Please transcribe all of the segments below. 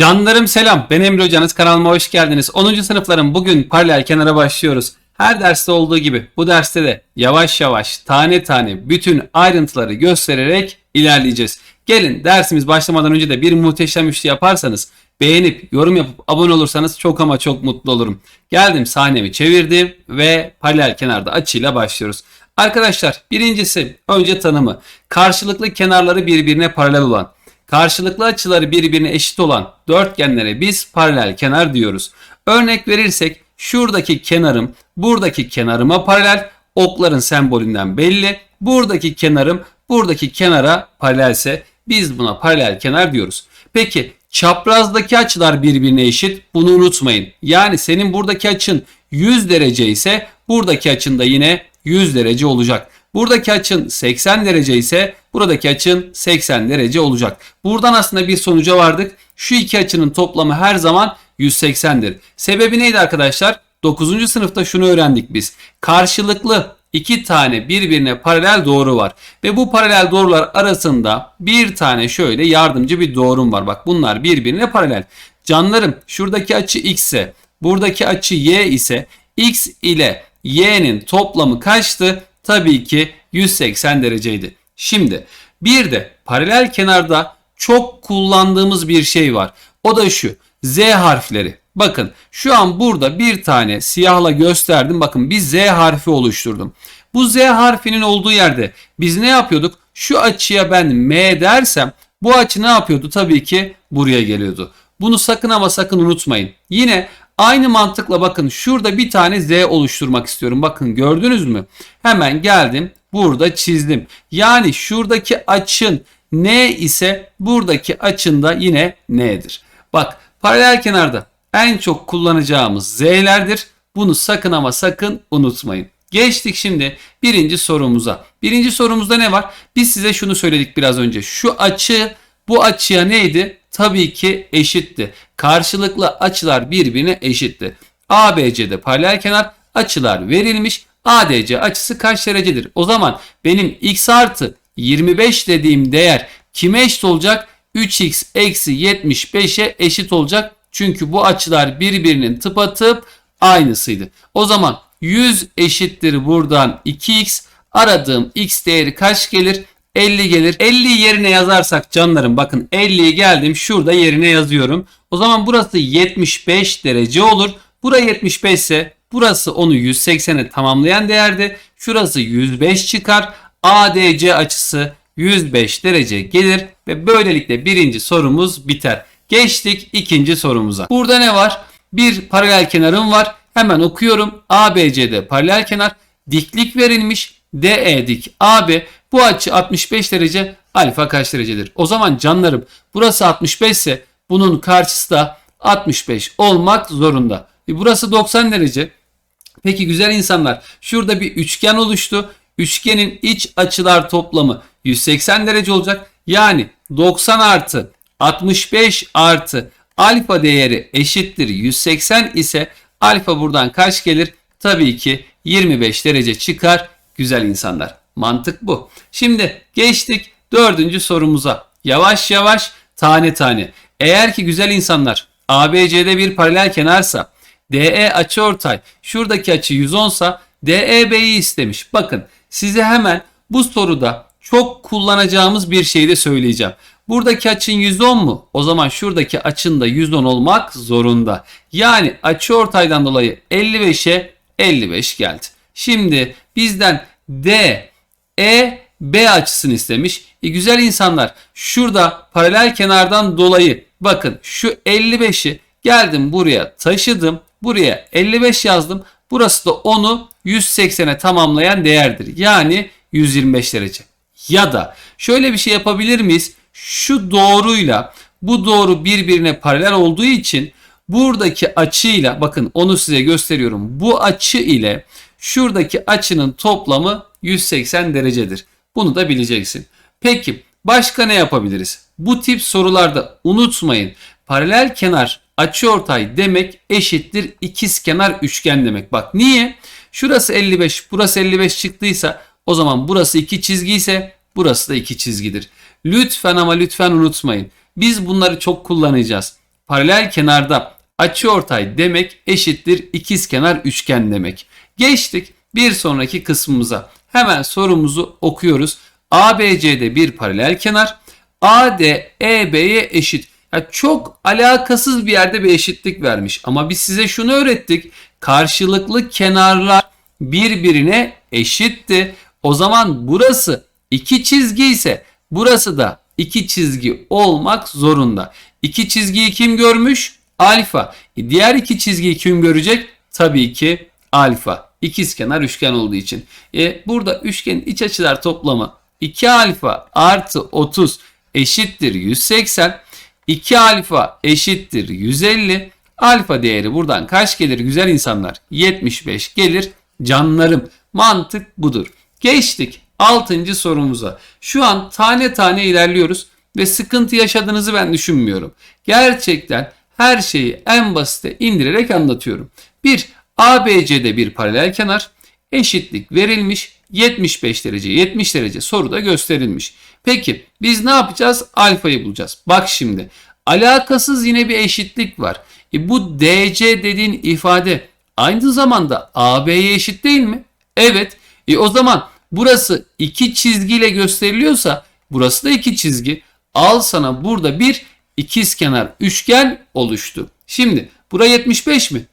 Canlarım selam. Ben Emre Hocanız. Kanalıma hoş geldiniz. 10. sınıfların bugün paralel kenara başlıyoruz. Her derste olduğu gibi bu derste de yavaş yavaş tane tane bütün ayrıntıları göstererek ilerleyeceğiz. Gelin dersimiz başlamadan önce de bir muhteşem üçlü yaparsanız beğenip yorum yapıp abone olursanız çok ama çok mutlu olurum. Geldim sahnemi çevirdim ve paralel kenarda açıyla başlıyoruz. Arkadaşlar birincisi önce tanımı. Karşılıklı kenarları birbirine paralel olan Karşılıklı açıları birbirine eşit olan dörtgenlere biz paralel kenar diyoruz. Örnek verirsek şuradaki kenarım buradaki kenarıma paralel okların sembolünden belli. Buradaki kenarım buradaki kenara paralelse biz buna paralel kenar diyoruz. Peki çaprazdaki açılar birbirine eşit bunu unutmayın. Yani senin buradaki açın 100 derece ise buradaki açın da yine 100 derece olacak. Buradaki açın 80 derece ise buradaki açın 80 derece olacak. Buradan aslında bir sonuca vardık. Şu iki açının toplamı her zaman 180'dir. Sebebi neydi arkadaşlar? 9. sınıfta şunu öğrendik biz. Karşılıklı iki tane birbirine paralel doğru var. Ve bu paralel doğrular arasında bir tane şöyle yardımcı bir doğrum var. Bak bunlar birbirine paralel. Canlarım şuradaki açı x ise buradaki açı y ise x ile y'nin toplamı kaçtı? Tabii ki 180 dereceydi. Şimdi bir de paralel kenarda çok kullandığımız bir şey var. O da şu. Z harfleri. Bakın şu an burada bir tane siyahla gösterdim. Bakın bir Z harfi oluşturdum. Bu Z harfinin olduğu yerde biz ne yapıyorduk? Şu açıya ben M dersem bu açı ne yapıyordu? Tabii ki buraya geliyordu. Bunu sakın ama sakın unutmayın. Yine aynı mantıkla bakın şurada bir tane Z oluşturmak istiyorum. Bakın gördünüz mü? Hemen geldim burada çizdim. Yani şuradaki açın N ise buradaki açın da yine N'dir. Bak paralel kenarda en çok kullanacağımız Z'lerdir. Bunu sakın ama sakın unutmayın. Geçtik şimdi birinci sorumuza. Birinci sorumuzda ne var? Biz size şunu söyledik biraz önce. Şu açı bu açıya neydi? Tabii ki eşitti. Karşılıklı açılar birbirine eşitti. ABC'de paralel kenar açılar verilmiş. ADC açısı kaç derecedir? O zaman benim x artı 25 dediğim değer kime eşit olacak? 3x eksi 75'e eşit olacak. Çünkü bu açılar birbirinin tıpatıp aynısıydı. O zaman 100 eşittir buradan 2x. Aradığım x değeri kaç gelir? 50 gelir. 50 yerine yazarsak canlarım bakın 50'yi geldim şurada yerine yazıyorum. O zaman burası 75 derece olur. Bura 75 ise burası onu 180'e tamamlayan değerde. Şurası 105 çıkar. ADC açısı 105 derece gelir ve böylelikle birinci sorumuz biter. Geçtik ikinci sorumuza. Burada ne var? Bir paralel kenarım var. Hemen okuyorum. ABC'de paralel kenar diklik verilmiş. DE dik AB bu açı 65 derece alfa kaç derecedir? O zaman canlarım burası 65 ise bunun karşısı da 65 olmak zorunda. E burası 90 derece. Peki güzel insanlar şurada bir üçgen oluştu. Üçgenin iç açılar toplamı 180 derece olacak. Yani 90 artı 65 artı alfa değeri eşittir 180 ise alfa buradan kaç gelir? Tabii ki 25 derece çıkar güzel insanlar. Mantık bu. Şimdi geçtik dördüncü sorumuza. Yavaş yavaş tane tane. Eğer ki güzel insanlar ABC'de bir paralel kenarsa DE açıortay şuradaki açı 110 sa DEB'yi istemiş. Bakın size hemen bu soruda çok kullanacağımız bir şey de söyleyeceğim. Buradaki açın 110 mu? O zaman şuradaki açın da 110 olmak zorunda. Yani açı ortaydan dolayı 55'e 55 geldi. Şimdi bizden D, E, B açısını istemiş. E güzel insanlar şurada paralel kenardan dolayı bakın şu 55'i geldim buraya taşıdım. Buraya 55 yazdım. Burası da onu 180'e tamamlayan değerdir. Yani 125 derece. Ya da şöyle bir şey yapabilir miyiz? Şu doğruyla bu doğru birbirine paralel olduğu için buradaki açıyla bakın onu size gösteriyorum. Bu açı ile şuradaki açının toplamı 180 derecedir. Bunu da bileceksin. Peki başka ne yapabiliriz? Bu tip sorularda unutmayın. Paralel kenar açıortay demek eşittir ikizkenar üçgen demek. Bak niye? Şurası 55, burası 55 çıktıysa o zaman burası iki çizgi ise burası da iki çizgidir. Lütfen ama lütfen unutmayın. Biz bunları çok kullanacağız. paralel kenarda açıortay demek eşittir ikizkenar üçgen demek. Geçtik bir sonraki kısmımıza. Hemen sorumuzu okuyoruz. ABC'de bir paralel kenar. AD EB'ye eşit. Ya çok alakasız bir yerde bir eşitlik vermiş. Ama biz size şunu öğrettik. Karşılıklı kenarlar birbirine eşitti. O zaman burası iki çizgi ise burası da iki çizgi olmak zorunda. İki çizgiyi kim görmüş? Alfa. E, diğer iki çizgiyi kim görecek? Tabii ki alfa. İkizkenar üçgen olduğu için. E, burada üçgenin iç açılar toplamı 2 alfa artı 30 eşittir 180. 2 alfa eşittir 150. Alfa değeri buradan kaç gelir güzel insanlar? 75 gelir canlarım. Mantık budur. Geçtik 6. sorumuza. Şu an tane tane ilerliyoruz ve sıkıntı yaşadığınızı ben düşünmüyorum. Gerçekten her şeyi en basite indirerek anlatıyorum. 1. ABC'de bir paralel kenar eşitlik verilmiş 75 derece 70 derece soruda gösterilmiş. Peki biz ne yapacağız? Alfayı bulacağız. Bak şimdi alakasız yine bir eşitlik var. E, bu DC dediğin ifade aynı zamanda AB'ye eşit değil mi? Evet. E, o zaman burası iki çizgiyle gösteriliyorsa burası da iki çizgi. Al sana burada bir ikizkenar üçgen oluştu. Şimdi bura 75 mi?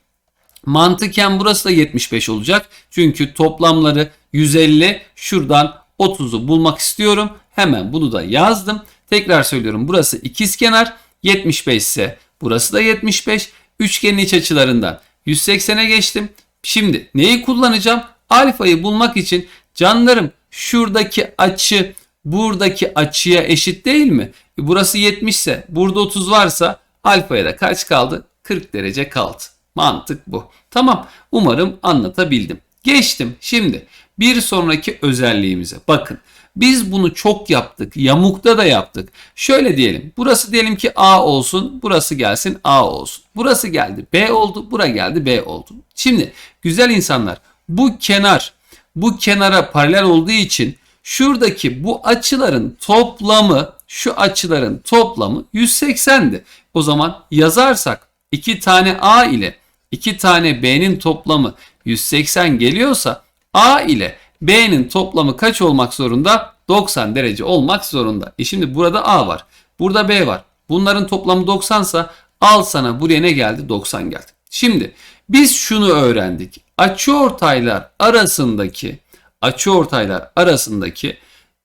Mantıken burası da 75 olacak. Çünkü toplamları 150. Şuradan 30'u bulmak istiyorum. Hemen bunu da yazdım. Tekrar söylüyorum. Burası ikizkenar 75 ise burası da 75. Üçgenin iç açılarından 180'e geçtim. Şimdi neyi kullanacağım? Alfayı bulmak için canlarım şuradaki açı buradaki açıya eşit değil mi? E, burası 70 ise burada 30 varsa alfaya da kaç kaldı? 40 derece kaldı. Mantık bu. Tamam. Umarım anlatabildim. Geçtim. Şimdi bir sonraki özelliğimize. Bakın. Biz bunu çok yaptık. Yamukta da yaptık. Şöyle diyelim. Burası diyelim ki A olsun. Burası gelsin A olsun. Burası geldi B oldu. Bura geldi B oldu. Şimdi güzel insanlar bu kenar bu kenara paralel olduğu için şuradaki bu açıların toplamı şu açıların toplamı 180'di. O zaman yazarsak 2 tane A ile 2 tane B'nin toplamı 180 geliyorsa A ile B'nin toplamı kaç olmak zorunda? 90 derece olmak zorunda. E şimdi burada A var. Burada B var. Bunların toplamı 90 sa al sana buraya ne geldi? 90 geldi. Şimdi biz şunu öğrendik. Açıortaylar arasındaki açıortaylar arasındaki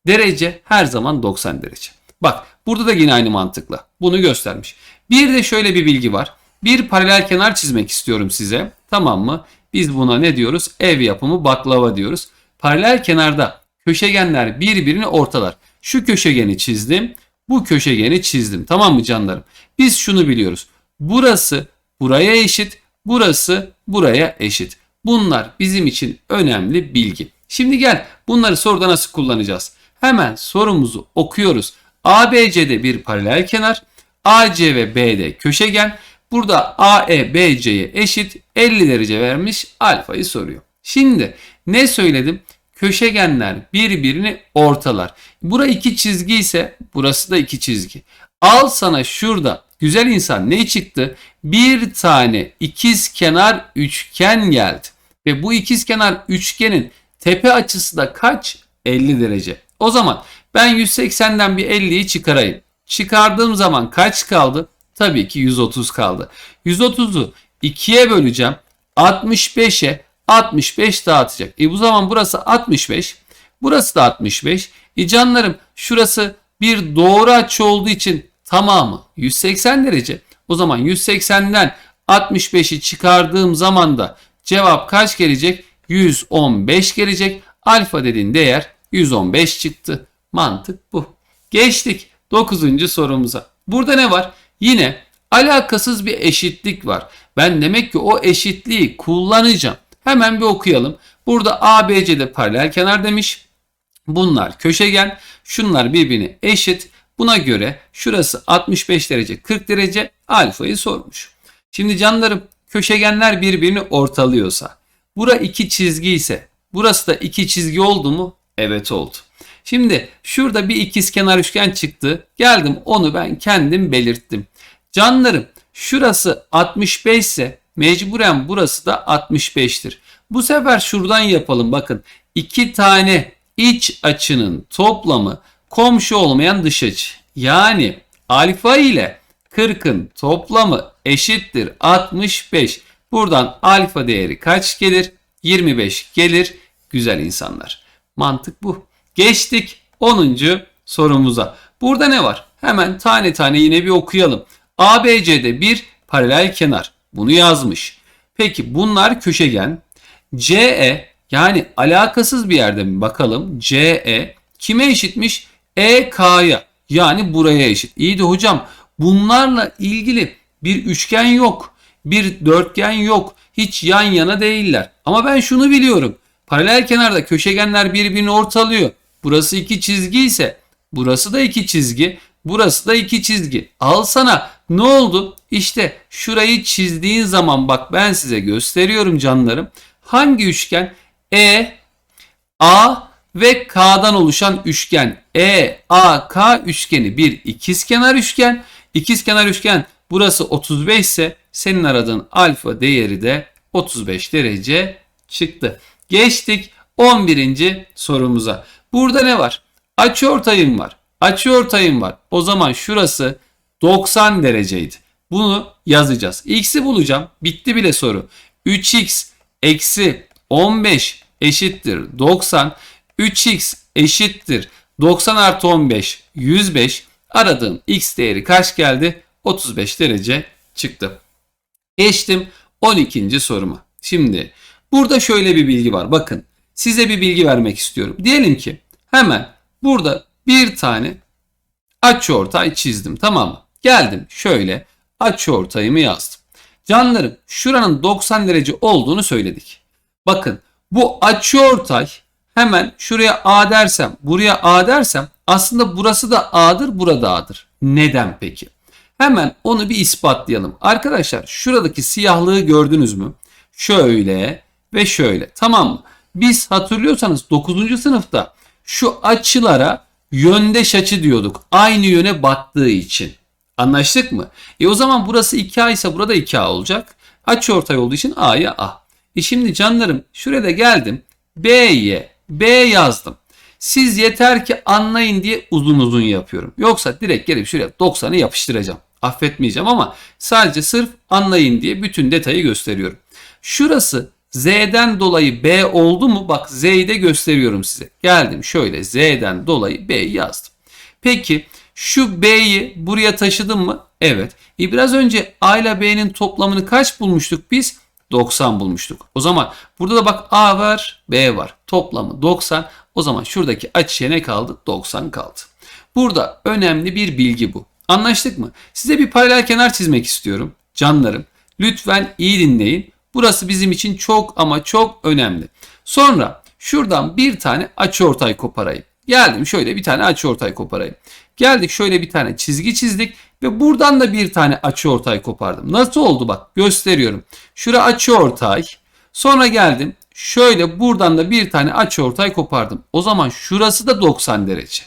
derece her zaman 90 derece. Bak burada da yine aynı mantıkla bunu göstermiş. Bir de şöyle bir bilgi var. Bir paralel kenar çizmek istiyorum size. Tamam mı? Biz buna ne diyoruz? Ev yapımı baklava diyoruz. Paralel kenarda köşegenler birbirini ortalar. Şu köşegeni çizdim. Bu köşegeni çizdim. Tamam mı canlarım? Biz şunu biliyoruz. Burası buraya eşit. Burası buraya eşit. Bunlar bizim için önemli bilgi. Şimdi gel bunları soruda nasıl kullanacağız? Hemen sorumuzu okuyoruz. ABC'de bir paralel kenar. AC ve BD köşegen. Burada AE BC'ye eşit 50 derece vermiş alfayı soruyor. Şimdi ne söyledim? Köşegenler birbirini ortalar. Bura iki çizgi ise burası da iki çizgi. Al sana şurada güzel insan ne çıktı? Bir tane ikiz kenar üçgen geldi. Ve bu ikiz kenar üçgenin tepe açısı da kaç? 50 derece. O zaman ben 180'den bir 50'yi çıkarayım. Çıkardığım zaman kaç kaldı? Tabii ki 130 kaldı. 130'u 2'ye böleceğim. 65'e 65 dağıtacak. E bu zaman burası 65. Burası da 65. E canlarım şurası bir doğru açı olduğu için tamamı 180 derece. O zaman 180'den 65'i çıkardığım zaman da cevap kaç gelecek? 115 gelecek. Alfa dediğin değer 115 çıktı. Mantık bu. Geçtik 9. sorumuza. Burada ne var? Yine alakasız bir eşitlik var. Ben demek ki o eşitliği kullanacağım. Hemen bir okuyalım. Burada ABC'de paralel kenar demiş. Bunlar köşegen. Şunlar birbirine eşit. Buna göre şurası 65 derece 40 derece alfayı sormuş. Şimdi canlarım köşegenler birbirini ortalıyorsa bura iki çizgi ise burası da iki çizgi oldu mu? Evet oldu. Şimdi şurada bir ikizkenar üçgen çıktı. Geldim onu ben kendim belirttim. Canlarım şurası 65 ise mecburen burası da 65'tir. Bu sefer şuradan yapalım bakın. iki tane iç açının toplamı komşu olmayan dış açı. Yani alfa ile 40'ın toplamı eşittir 65. Buradan alfa değeri kaç gelir? 25 gelir. Güzel insanlar. Mantık bu. Geçtik 10. sorumuza. Burada ne var? Hemen tane tane yine bir okuyalım. ABC'de bir paralel kenar. Bunu yazmış. Peki bunlar köşegen. CE yani alakasız bir yerde mi bakalım? CE kime eşitmiş? EK'ya yani buraya eşit. İyi de hocam bunlarla ilgili bir üçgen yok. Bir dörtgen yok. Hiç yan yana değiller. Ama ben şunu biliyorum. Paralel kenarda köşegenler birbirini ortalıyor. Burası iki çizgi ise burası da iki çizgi. Burası da iki çizgi. Al sana ne oldu? İşte şurayı çizdiğin zaman bak ben size gösteriyorum canlarım. Hangi üçgen? E, A ve K'dan oluşan üçgen. E, A, K üçgeni bir ikizkenar üçgen. İkizkenar üçgen burası 35 ise senin aradığın alfa değeri de 35 derece çıktı. Geçtik 11. sorumuza. Burada ne var? Açıortayım var. Açıortayım var. O zaman şurası 90 dereceydi. Bunu yazacağız. X'i bulacağım. Bitti bile soru. 3x eksi 15 eşittir 90. 3x eşittir 90 artı 15 105. Aradığım x değeri kaç geldi? 35 derece çıktı. Geçtim 12. soruma. Şimdi burada şöyle bir bilgi var. Bakın size bir bilgi vermek istiyorum. Diyelim ki hemen burada bir tane açıortay çizdim tamam mı? Geldim şöyle açıortayımı yazdım. Canlarım şuranın 90 derece olduğunu söyledik. Bakın bu açıortay hemen şuraya A dersem buraya A dersem aslında burası da A'dır burada A'dır. Neden peki? Hemen onu bir ispatlayalım. Arkadaşlar şuradaki siyahlığı gördünüz mü? Şöyle ve şöyle tamam mı? Biz hatırlıyorsanız 9. sınıfta şu açılara yöndeş açı diyorduk. Aynı yöne baktığı için. Anlaştık mı? E o zaman burası 2A ise burada 2A olacak. Açı ortay olduğu için A'ya A. E şimdi canlarım şurada geldim. B'ye B yazdım. Siz yeter ki anlayın diye uzun uzun yapıyorum. Yoksa direkt gelip şuraya 90'ı yapıştıracağım. Affetmeyeceğim ama sadece sırf anlayın diye bütün detayı gösteriyorum. Şurası Z'den dolayı B oldu mu? Bak Z'yi de gösteriyorum size. Geldim şöyle Z'den dolayı B'yi yazdım. Peki şu B'yi buraya taşıdım mı? Evet. E biraz önce A ile B'nin toplamını kaç bulmuştuk biz? 90 bulmuştuk. O zaman burada da bak A var, B var. Toplamı 90. O zaman şuradaki açıya ne kaldı? 90 kaldı. Burada önemli bir bilgi bu. Anlaştık mı? Size bir paralel kenar çizmek istiyorum. Canlarım. Lütfen iyi dinleyin. Burası bizim için çok ama çok önemli. Sonra şuradan bir tane açıortay koparayım. Geldim şöyle bir tane açıortay koparayım. Geldik şöyle bir tane çizgi çizdik ve buradan da bir tane açıortay kopardım. Nasıl oldu bak gösteriyorum. Şura açıortay. Sonra geldim şöyle buradan da bir tane açıortay kopardım. O zaman şurası da 90 derece.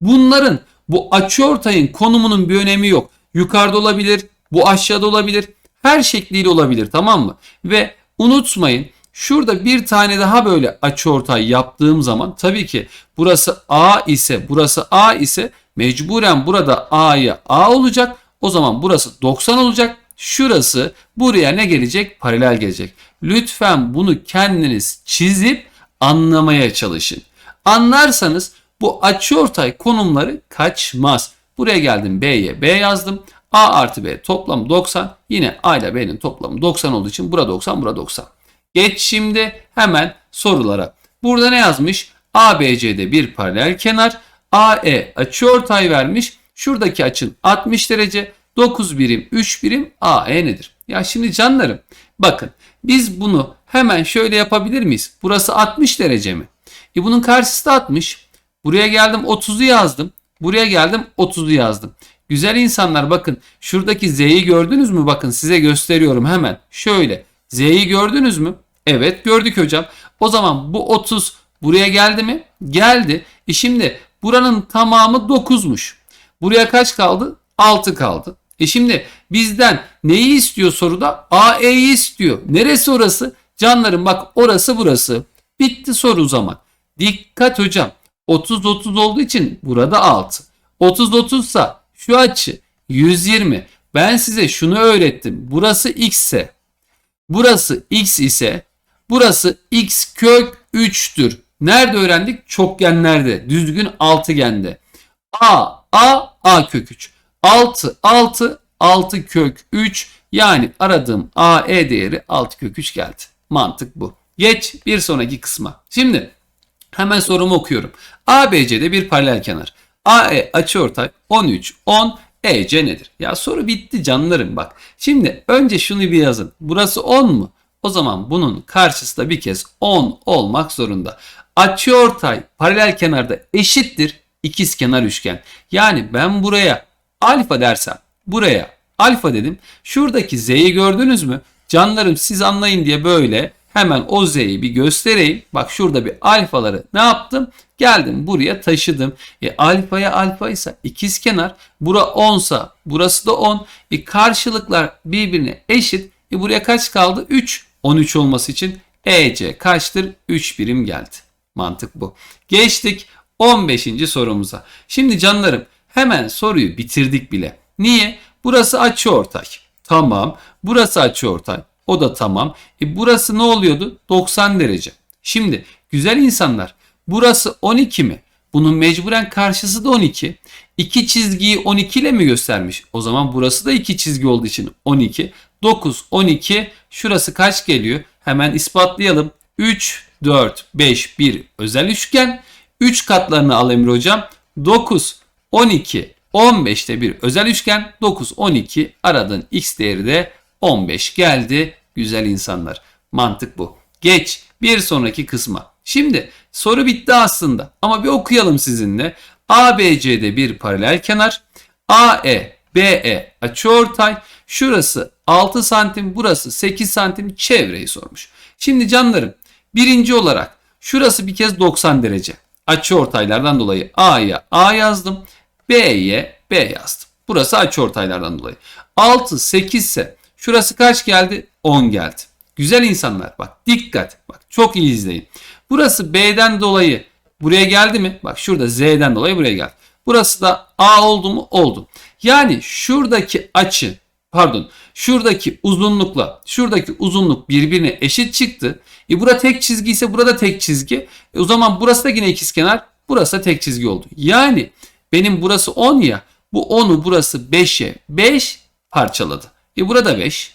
Bunların bu açıortayın konumunun bir önemi yok. Yukarıda olabilir, bu aşağıda olabilir. Her şekliyle olabilir tamam mı? Ve unutmayın şurada bir tane daha böyle açıortay yaptığım zaman tabii ki burası A ise burası A ise mecburen burada A'ya A olacak. O zaman burası 90 olacak. Şurası buraya ne gelecek? Paralel gelecek. Lütfen bunu kendiniz çizip anlamaya çalışın. Anlarsanız bu açıortay konumları kaçmaz. Buraya geldim B'ye B yazdım. A artı B toplamı 90. Yine A ile B'nin toplamı 90 olduğu için burada 90 burada 90. Geç şimdi hemen sorulara. Burada ne yazmış? ABC'de bir paralel kenar. AE açıortay vermiş. Şuradaki açın 60 derece. 9 birim 3 birim AE nedir? Ya şimdi canlarım bakın biz bunu hemen şöyle yapabilir miyiz? Burası 60 derece mi? E bunun karşısı da 60. Buraya geldim 30'u yazdım. Buraya geldim 30'u yazdım. Güzel insanlar bakın şuradaki Z'yi gördünüz mü? Bakın size gösteriyorum hemen. Şöyle Z'yi gördünüz mü? Evet gördük hocam. O zaman bu 30 buraya geldi mi? Geldi. E şimdi buranın tamamı 9'muş. Buraya kaç kaldı? 6 kaldı. E şimdi bizden neyi istiyor soruda? AE'yi istiyor. Neresi orası? Canlarım bak orası burası. Bitti soru o zaman. Dikkat hocam. 30 30 olduğu için burada 6. 30 30 ise şu açı 120. Ben size şunu öğrettim. Burası x ise burası x ise burası x kök 3'tür. Nerede öğrendik? Çokgenlerde. Düzgün altıgende. A, A, A kök 3. 6, 6, 6 kök 3. Yani aradığım AE değeri 6 kök 3 geldi. Mantık bu. Geç bir sonraki kısma. Şimdi hemen sorumu okuyorum. ABC'de bir paralel kenar. AE açıortay 13, 10, EC nedir? Ya soru bitti canlarım bak. Şimdi önce şunu bir yazın. Burası 10 mu? O zaman bunun karşısı da bir kez 10 olmak zorunda. Açıortay paralel kenarda eşittir ikizkenar üçgen. Yani ben buraya alfa dersem buraya alfa dedim. Şuradaki z'yi gördünüz mü? Canlarım siz anlayın diye böyle hemen o z'yi bir göstereyim. Bak şurada bir alfaları ne yaptım? Geldim buraya taşıdım. E alfaya alfa ise ikizkenar. Bura 10 sa burası da 10. E karşılıklar birbirine eşit. E buraya kaç kaldı? 3. 13 olması için EC kaçtır? 3 birim geldi. Mantık bu. Geçtik 15. sorumuza. Şimdi canlarım hemen soruyu bitirdik bile. Niye? Burası açıortay. Tamam. Burası açıortay. O da tamam. E burası ne oluyordu? 90 derece. Şimdi güzel insanlar burası 12 mi? Bunun mecburen karşısı da 12. İki çizgiyi 12 ile mi göstermiş? O zaman burası da iki çizgi olduğu için 12. 9, 12. Şurası kaç geliyor? Hemen ispatlayalım. 3, 4, 5, 1 özel üçgen. 3 katlarını al Emre hocam. 9, 12, 15'te bir özel üçgen. 9, 12 aradığın x değeri de 15 geldi. Güzel insanlar. Mantık bu. Geç bir sonraki kısma. Şimdi soru bitti aslında ama bir okuyalım sizinle. ABC'de bir paralel kenar. AE, BE açıortay. Şurası 6 santim, burası 8 santim çevreyi sormuş. Şimdi canlarım birinci olarak şurası bir kez 90 derece. Açıortaylardan dolayı A'ya A yazdım. B'ye B yazdım. Burası açıortaylardan dolayı. 6, 8 ise şurası kaç geldi? 10 geldi. Güzel insanlar bak dikkat. Bak çok iyi izleyin. Burası B'den dolayı buraya geldi mi? Bak şurada Z'den dolayı buraya geldi. Burası da A oldu mu? Oldu. Yani şuradaki açı pardon şuradaki uzunlukla şuradaki uzunluk birbirine eşit çıktı. E burada tek çizgi ise burada tek çizgi. E o zaman burası da yine ikizkenar. Burası da tek çizgi oldu. Yani benim burası 10 ya. Bu 10'u burası 5'e 5 parçaladı. E burada 5.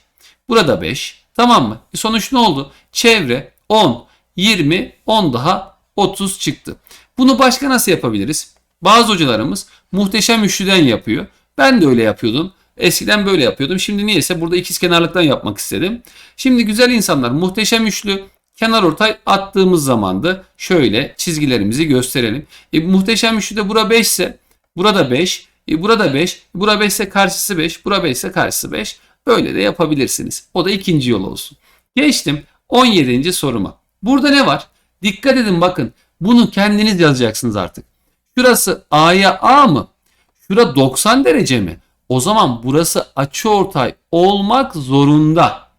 Burada 5. Tamam mı? E sonuç ne oldu? Çevre 10, 20, 10 daha 30 çıktı. Bunu başka nasıl yapabiliriz? Bazı hocalarımız muhteşem üçlüden yapıyor. Ben de öyle yapıyordum. Eskiden böyle yapıyordum. Şimdi niyeyse burada ikiz kenarlıktan yapmak istedim. Şimdi güzel insanlar muhteşem üçlü kenar ortay attığımız zamandı. Şöyle çizgilerimizi gösterelim. E, muhteşem üçlüde bura 5 ise burada 5. E, burada 5. Bura 5 ise karşısı 5. Bura 5 ise karşısı 5. Böyle de yapabilirsiniz. O da ikinci yol olsun. Geçtim 17. soruma. Burada ne var? Dikkat edin bakın. Bunu kendiniz yazacaksınız artık. Şurası A'ya A mı? Şura 90 derece mi? O zaman burası açıortay olmak zorunda.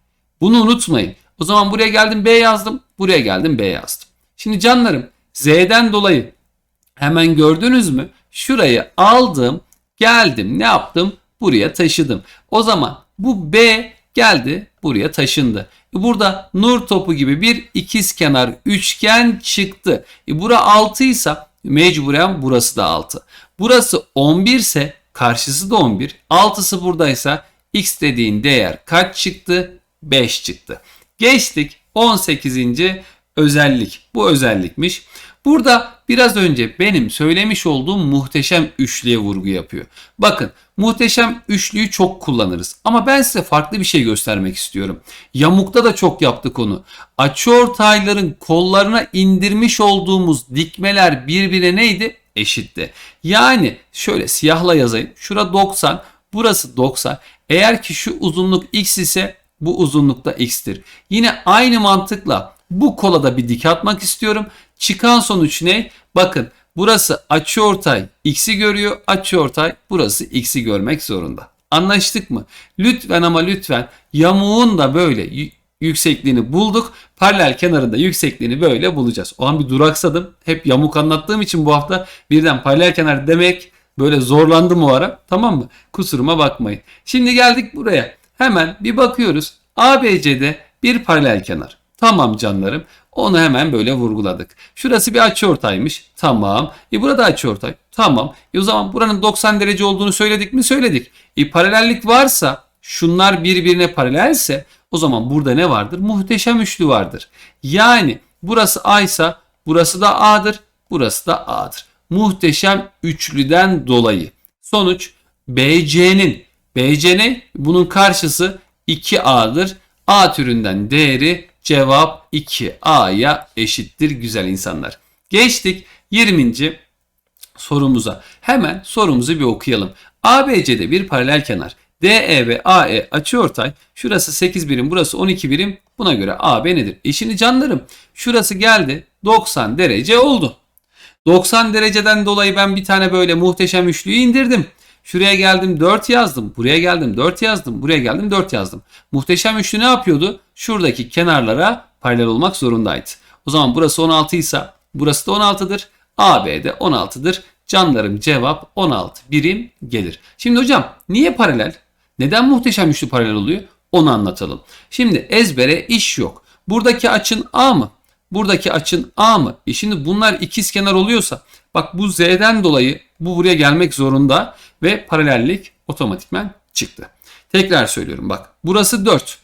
Bunu unutmayın. O zaman buraya geldim B yazdım. Buraya geldim B yazdım. Şimdi canlarım Z'den dolayı hemen gördünüz mü? Şurayı aldım. Geldim. Ne yaptım? Buraya taşıdım. O zaman bu B geldi. Buraya taşındı. E burada nur topu gibi bir ikiz kenar üçgen çıktı. E bura 6 ise mecburen burası da 6. Burası 11 ise karşısı da 11. 6'sı buradaysa x dediğin değer kaç çıktı? 5 çıktı. Geçtik 18. özellik. Bu özellikmiş. Burada biraz önce benim söylemiş olduğum muhteşem üçlüye vurgu yapıyor. Bakın muhteşem üçlüyü çok kullanırız. Ama ben size farklı bir şey göstermek istiyorum. Yamukta da çok yaptık onu. Açıortayların kollarına indirmiş olduğumuz dikmeler birbirine neydi? Eşitti. Yani şöyle siyahla yazayım. Şura 90, burası 90. Eğer ki şu uzunluk x ise bu uzunluk da x'tir. Yine aynı mantıkla bu kola da bir dik atmak istiyorum. Çıkan sonuç ne? Bakın burası açıortay x'i görüyor. Açıortay burası x'i görmek zorunda. Anlaştık mı? Lütfen ama lütfen yamuğun da böyle yüksekliğini bulduk. Paralel kenarında yüksekliğini böyle bulacağız. O an bir duraksadım. Hep yamuk anlattığım için bu hafta birden paralel kenar demek böyle zorlandım o ara. Tamam mı? Kusuruma bakmayın. Şimdi geldik buraya. Hemen bir bakıyoruz. ABC'de bir paralel kenar. Tamam canlarım. Onu hemen böyle vurguladık. Şurası bir açıortaymış. Tamam. E burada açıortay. Tamam. E o zaman buranın 90 derece olduğunu söyledik mi? Söyledik. E paralellik varsa şunlar birbirine paralelse o zaman burada ne vardır? Muhteşem üçlü vardır. Yani burası A ise burası da A'dır. Burası da A'dır. Muhteşem üçlüden dolayı. Sonuç BC'nin BC ne? Bunun karşısı 2A'dır. A türünden değeri cevap 2A'ya eşittir güzel insanlar. Geçtik 20. sorumuza. Hemen sorumuzu bir okuyalım. ABC'de bir paralel kenar. DE ve AE açıortay. Şurası 8 birim, burası 12 birim. Buna göre AB nedir? E şimdi canlarım şurası geldi 90 derece oldu. 90 dereceden dolayı ben bir tane böyle muhteşem üçlüyü indirdim. Şuraya geldim 4 yazdım. Buraya geldim 4 yazdım. Buraya geldim 4 yazdım. Muhteşem üçlü ne yapıyordu? Şuradaki kenarlara paralel olmak zorundaydı. O zaman burası 16 ise burası da 16'dır. AB de 16'dır. Canlarım cevap 16 birim gelir. Şimdi hocam niye paralel? Neden muhteşem üçlü paralel oluyor? Onu anlatalım. Şimdi ezbere iş yok. Buradaki açın A mı? Buradaki açın A mı? E şimdi bunlar ikiz kenar oluyorsa bak bu Z'den dolayı bu buraya gelmek zorunda ve paralellik otomatikmen çıktı. Tekrar söylüyorum bak burası 4.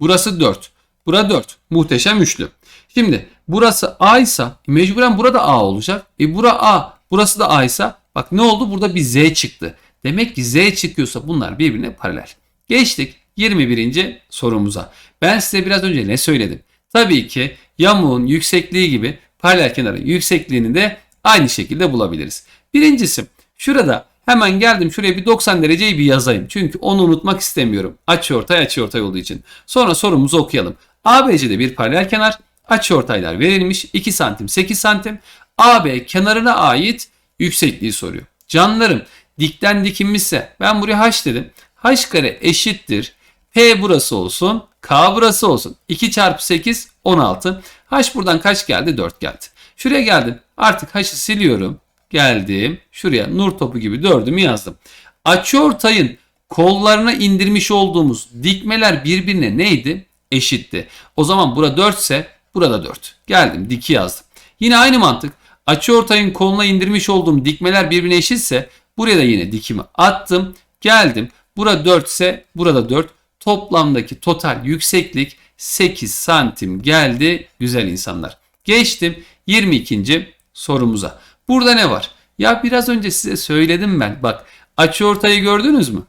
Burası 4. Bura 4. Muhteşem üçlü. Şimdi burası A ise mecburen burada A olacak. E bura A. Burası da A ise bak ne oldu? Burada bir Z çıktı. Demek ki Z çıkıyorsa bunlar birbirine paralel. Geçtik 21. sorumuza. Ben size biraz önce ne söyledim? Tabii ki yamuğun yüksekliği gibi paralel kenarın yüksekliğini de aynı şekilde bulabiliriz. Birincisi şurada hemen geldim şuraya bir 90 dereceyi bir yazayım. Çünkü onu unutmak istemiyorum. Açıortay açıortay olduğu için. Sonra sorumuzu okuyalım. ABC'de bir paralel kenar açıortaylar verilmiş 2 santim 8 santim. AB kenarına ait yüksekliği soruyor. Canlarım dikten dikinmişse ben buraya h dedim. h kare eşittir. P burası olsun. K burası olsun. 2 çarpı 8 16. H buradan kaç geldi? 4 geldi. Şuraya geldim. Artık H'ı siliyorum. Geldim. Şuraya nur topu gibi 4'ümü yazdım. Açıortayın kollarına indirmiş olduğumuz dikmeler birbirine neydi? Eşitti. O zaman bura 4 ise burada 4. Geldim diki yazdım. Yine aynı mantık. Açıortayın koluna indirmiş olduğum dikmeler birbirine eşitse buraya da yine dikimi attım. Geldim. Bura 4 ise burada 4. Toplamdaki total yükseklik 8 santim geldi güzel insanlar. Geçtim 22. sorumuza. Burada ne var? Ya biraz önce size söyledim ben. Bak açıortayı gördünüz mü?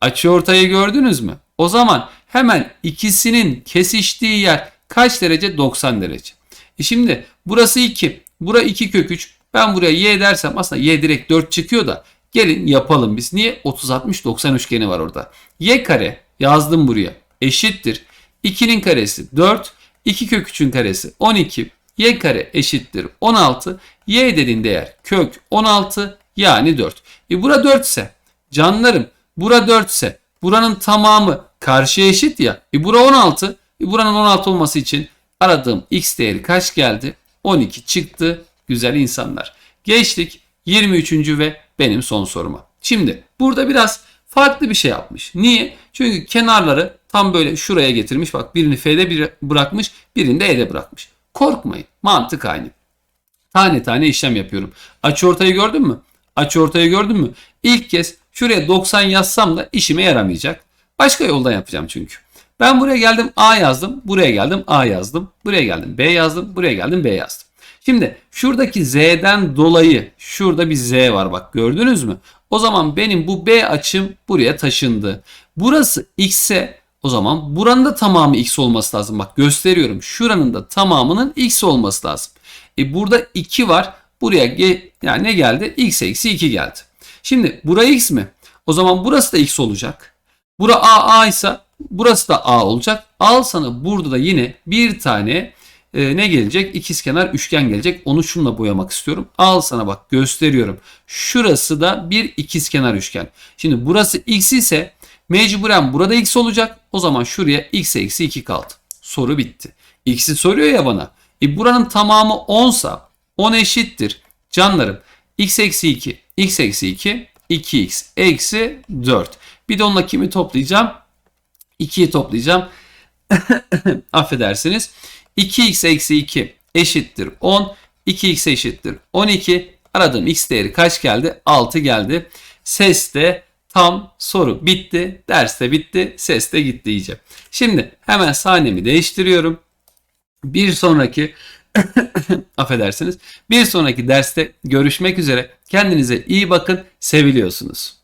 Açıortayı gördünüz mü? O zaman hemen ikisinin kesiştiği yer kaç derece? 90 derece. E şimdi burası 2. Bura 2 kök 3. Ben buraya y dersem aslında y direkt 4 çıkıyor da gelin yapalım biz. Niye? 30 60 90 üçgeni var orada. y kare yazdım buraya eşittir. 2'nin karesi 4. 2 kök 3'ün karesi 12. y kare eşittir 16. y dediğin değer kök 16 yani 4. E bura 4 ise canlarım bura 4 ise buranın tamamı karşıya eşit ya. E bura 16. E buranın 16 olması için aradığım x değeri kaç geldi? 12 çıktı güzel insanlar. Geçtik 23. ve benim son soruma. Şimdi burada biraz farklı bir şey yapmış. Niye? Çünkü kenarları tam böyle şuraya getirmiş. Bak birini F'de bir bırakmış, birini de E'de bırakmış. Korkmayın. Mantık aynı. Tane tane işlem yapıyorum. Açıortayı gördün mü? Açıortayı gördün mü? İlk kez şuraya 90 yazsam da işime yaramayacak. Başka yoldan yapacağım çünkü. Ben buraya geldim A yazdım. Buraya geldim A yazdım. Buraya geldim B yazdım. Buraya geldim B yazdım. Şimdi şuradaki Z'den dolayı şurada bir Z var bak gördünüz mü? O zaman benim bu B açım buraya taşındı. Burası X'e o zaman buranın da tamamı X olması lazım. Bak gösteriyorum. Şuranın da tamamının X olması lazım. E burada 2 var. Buraya yani ne geldi? X eksi 2 geldi. Şimdi buraya X mi? O zaman burası da X olacak. Bura A A ise burası da A olacak. Al sana burada da yine bir tane e, ne gelecek? İkizkenar üçgen gelecek. Onu şunla boyamak istiyorum. Al sana bak gösteriyorum. Şurası da bir ikizkenar üçgen. Şimdi burası x ise Mecburen burada x olacak. O zaman şuraya x eksi 2 kaldı. Soru bitti. X'i soruyor ya bana. E buranın tamamı 10 sa 10 eşittir. Canlarım x eksi 2 x eksi 2 2x eksi 4. Bir de onunla kimi toplayacağım? 2'yi toplayacağım. Affedersiniz. 2x eksi 2 eşittir 10. 2x eşittir 12. Aradığım x değeri kaç geldi? 6 geldi. Ses de tam soru bitti. Ders de bitti. Ses de gitti iyice. Şimdi hemen sahnemi değiştiriyorum. Bir sonraki affedersiniz. Bir sonraki derste görüşmek üzere. Kendinize iyi bakın. Seviliyorsunuz.